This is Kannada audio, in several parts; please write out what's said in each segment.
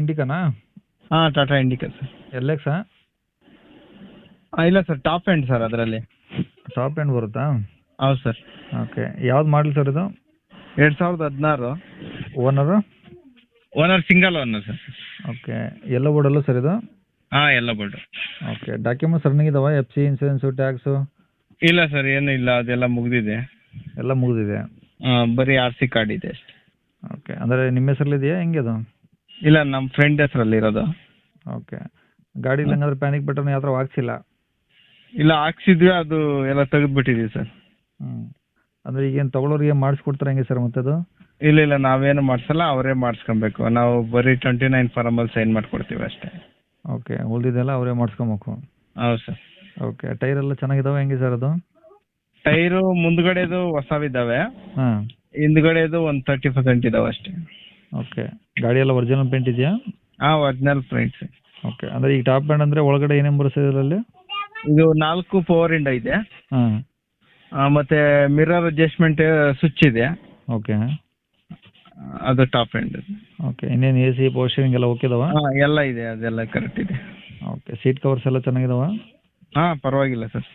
ಇಂಡಿಕಾನಾ ಹಾ ಟಾಟಾ ಇಂಡಿಕಾ ಸರ್ ಎಲ್ ಎಕ್ಸಾ ಇಲ್ಲ ಸರ್ ಟಾಪ್ ಎಂಡ್ ಸರ್ ಅದರಲ್ಲಿ. ಟಾಪ್ ಎಂಡ್ ಬರುತ್ತಾ? ಹೌದು ಸರ್ ಓಕೆ ಯಾವ್ದು ಮಾಡಲ್ ಸರ್ ಇದು? ಎರಡ್ ಸಾವಿರದ ಹದಿನಾರು. Owner owner single owner sir okay ಎಲ್ಲ ಬೋರ್ಡಲ್ಲೂ ಸರ್ ಇದು? ಹಾಂ ಎಲ್ಲ ಬೋರ್ಡ್ ಓಕೆ ಡಾಕ್ಯುಮೆಂಟ್ಸ್ ರನ್ನಿಂಗ್ ಇದಾವೆ? ಎಫ್ ಸಿ ಇನ್ಸೂರೆನ್ಸ್ ಟ್ಯಾಕ್ಸು ಇಲ್ಲ ಸರ್ ಏನೂ ಇಲ್ಲ. ಅದೆಲ್ಲ ಮುಗಿದಿದೆ. ಎಲ್ಲ ಮುಗಿದಿದೆ. ಬರೀ ಆರ್ ಸಿ ಕಾರ್ಡ್ ಇದೆ ಅಷ್ಟೇ. ಓಕೆ ಅಂದರೆ ನಿಮ್ಮ ಹೆಸರಲ್ಲಿದೆಯಾ? ಹೆಂಗೆ ಅದು? ಇಲ್ಲ ನಮ್ಮ ಫ್ರೆಂಡ್ ಹೆಸರಲ್ಲಿ ಇರೋದು. ಓಕೆ ಗಾಡಿಲಿ ಹಂಗಂದ್ರೆ ಪ್ಯಾನಿಕ್ ಬಟನ್ ಯಾವ ಥರ ಹಾಕ್ಸಿಲ್ಲ? ಇಲ್ಲ ಹಾಕ್ಸಿದ್ವಿ ಅದು ಎಲ್ಲ ತೆಗೆದ್ಬಿಟ್ಟಿದೀವಿ ಸರ್. ಹ್ಞೂ ಅಂದರೆ ಈಗೇನು ತೊಗೊಳೋರಿಗೆ ಮಾಡಿಸ್ಕೊಡ್ತಾರೆ ಹೆಂಗೆ ಸರ್ ಮತ್ತದು? ಇಲ್ಲ ಇಲ್ಲ ನಾವೇನು ಮಾಡಿಸಲ್ಲ ಅವರೇ ಮಾಡಿಸ್ಕೊಬೇಕು. ನಾವು ಬರೀ ಟ್ವೆಂಟಿ ನೈನ್ ಫಾರಮಲ್ಲಿ ಸೈನ್ ಮಾಡ್ಕೊಡ್ತೀವಿ ಅಷ್ಟೇ. ಓಕೆ ಉಳಿದಿದೆಲ್ಲ ಅವರೇ ಮಾಡಿಸ್ಕೊಬೇಕು. ಹೌದು ಸರ್. ಓಕೆ ಟೈರ್ ಎಲ್ಲ ಚೆನ್ನಾಗಿದಾವೆ ಹೆಂಗೆ ಸರ್ ಅದು? ಟೈರು ಮುಂದ್ಗಡೆದು ಹೊಸವಿದ್ದಾವೆ ಹಾಂ. ಹಿಂದ್ಗಡೆದು ಒಂದು ತರ್ಟಿ ಪರ್ಸೆಂಟ್ ಇದಾವೆ ಅಷ್ಟೇ. ಓಕೆ ಗಾಡಿ ಎಲ್ಲ ಒರಿಜಿನಲ್ ಪೇಂಟ್ ಇದೆಯಾ? ಹಾಂ ಒರಿಜಿನಲ್ ಫ್ರೆಂಡ್ಸ್ ಓಕೆ ಅಂದ್ರೆ ಈಗ ಟಾಪ್ ಬ್ಯಾಂಡ್ ಅಂದ್ರೆ ಒಳಗಡೆ ಏನೇನು ಬರುತ್ತೆ ಇದರಲ್ಲಿ? ಇದು ನಾಲ್ಕು ಪವರ್ ಇಂಡ ಇದೆ. ಹಾಂ. ಆ, ಮತ್ತೆ ಮಿರರ್ ಅಡ್ಜಸ್ಟ್ಮೆಂಟ್ ಸ್ವಿಚ್ ಇದೆ. ಓಕೆ ಅದು ಟಾಪ್ ಎಂಡ್ ಓಕೆ ಇನ್ನೇನು ಎ ಸಿ ಪೋಸ್ಟರಿಂಗ್ ಎಲ್ಲ ಓಕೆ ಇದಾವ? ಹಾ ಎಲ್ಲ ಇದೆ. ಅದೆಲ್ಲ ಕರೆಕ್ಟ್ ಇದೆ. ಓಕೆ ಸೀಟ್ ಕವರ್ಸ್ ಎಲ್ಲ ಚೆನ್ನಾಗಿದಾವ? ಹಾಂ ಪರವಾಗಿಲ್ಲ ಸರ್.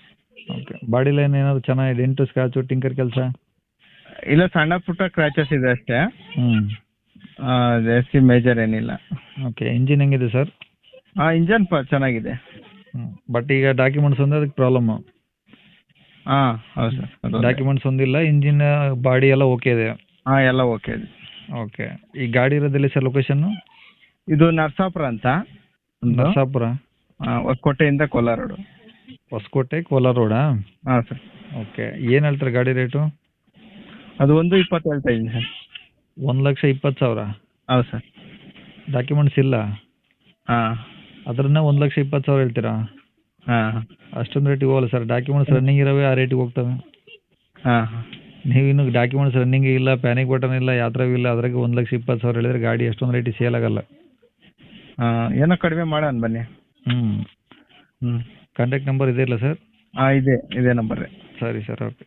ಓಕೆ ಬಾಡಿ ಲೈನ್ ಏನಾದ್ರು ಚೆನ್ನಾಗಿದೆ? ಡೆಂಟು ಸ್ಕ್ರಾಚು ಟಿಂಕರ್ ಕೆಲಸ? ಇಲ್ಲ ಸಣ್ಣ ಪುಟ್ಟ ಕ್ರ್ಯಾಚಸ್ ಇದೆ ಅಷ್ಟೇ. ಹ್ಞೂ ಆ, ಜಾಸ್ತಿ ಮೇಜರ್ ಏನಿಲ್ಲ. ಓಕೆ ಇಂಜಿನ್ ಹೆಂಗಿದೆ ಸರ್ ಹಾಂ ಇಂಜನ್ ಪ ಚೆನ್ನಾಗಿದೆ. ಬಟ್ ಈಗ ಡಾಕ್ಯುಮೆಂಟ್ಸ್ ಒಂದು ಅದಕ್ಕೆ ಪ್ರಾಬ್ಲಮ್ ಹಾಂ ಹೌದು ಸರ್ ಡಾಕ್ಯುಮೆಂಟ್ಸ್ ಒಂದಿಲ್ಲ ಇಂಜಿನ್ ಬಾಡಿ ಎಲ್ಲ ಓಕೆ ಇದೆ. ಹಾಂ ಎಲ್ಲ ಓಕೆ ಇದೆ. ಓಕೆ ಈ ಗಾಡಿ ಇರೋದಿಲ್ಲ ಸರ್ ಲೊಕೇಶನ್ನು ಇದು ನರಸಾಪುರ ಅಂತ ನರಸಾಪುರ? ಹೊಸಕೋಟೆಯಿಂದ ಕೋಲಾರ ರೋಡು. ಹೊಸಕೋಟೆ ಕೋಲಾರ ರೋಡಾ? ಹಾಂ ಸರ್ ಓಕೆ ಏನು ಹೇಳ್ತಾರೆ ಗಾಡಿ ರೇಟು ಅದು ಒಂದು ಇಪ್ಪತ್ತು ಹೇಳ್ತಾ ಇದ್ದೀನಿ ಸರ್ ಒಂದು ಲಕ್ಷ ಇಪ್ಪತ್ತು ಸಾವಿರ. ಹೌದು ಸರ್. ಡಾಕ್ಯುಮೆಂಟ್ಸ್ ಇಲ್ಲ. ಹಾಂ. ಅದ್ರನ್ನ ಒಂದು ಲಕ್ಷ ಇಪ್ಪತ್ತು ಸಾವಿರ ಹೇಳ್ತೀರಾ? ಹಾಂ. ಅಷ್ಟೊಂದು ರೇಟಿಗೆ ಹೋಗಲ್ಲ ಸರ್. ಡಾಕ್ಯುಮೆಂಟ್ಸ್ ರನ್ನಿಂಗ್ ಇರೋವೆ ಆ ರೇಟಿಗೆ ಹೋಗ್ತವೆ. ಹಾಂ. ನೀವು ಇನ್ನು ಡಾಕ್ಯುಮೆಂಟ್ಸ್ ರನ್ನಿಂಗ್ ಇಲ್ಲ ಪ್ಯಾನಿಕ್ ಬಟನ್ ಇಲ್ಲ ಯಾತ್ರೆ ಇಲ್ಲ ಅದ್ರಾಗೆ ಒಂದ್ ಲಕ್ಷ ಇಪ್ಪತ್ತು ಸಾವಿರ ಹೇಳಿದ್ರೆ ಗಾಡಿ ಅಷ್ಟೊಂದು ರೇಟಿಗೆ ಸೇಲ್ ಆಗಲ್ಲ. ಹಾಂ. ಏನೋ ಕಡಿಮೆ ಮಾಡೋಣ ಬನ್ನಿ. ಹ್ಞೂ ಹ್ಞೂ ಕಾಂಟ್ಯಾಕ್ಟ್ ನಂಬರ್ ಇದೆ ಇಲ್ಲ ಸರ್? ಹಾಂ ಇದೆ. ಇದೇ ನಂಬರೇ ಸರಿ ಸರ್ ಓಕೆ.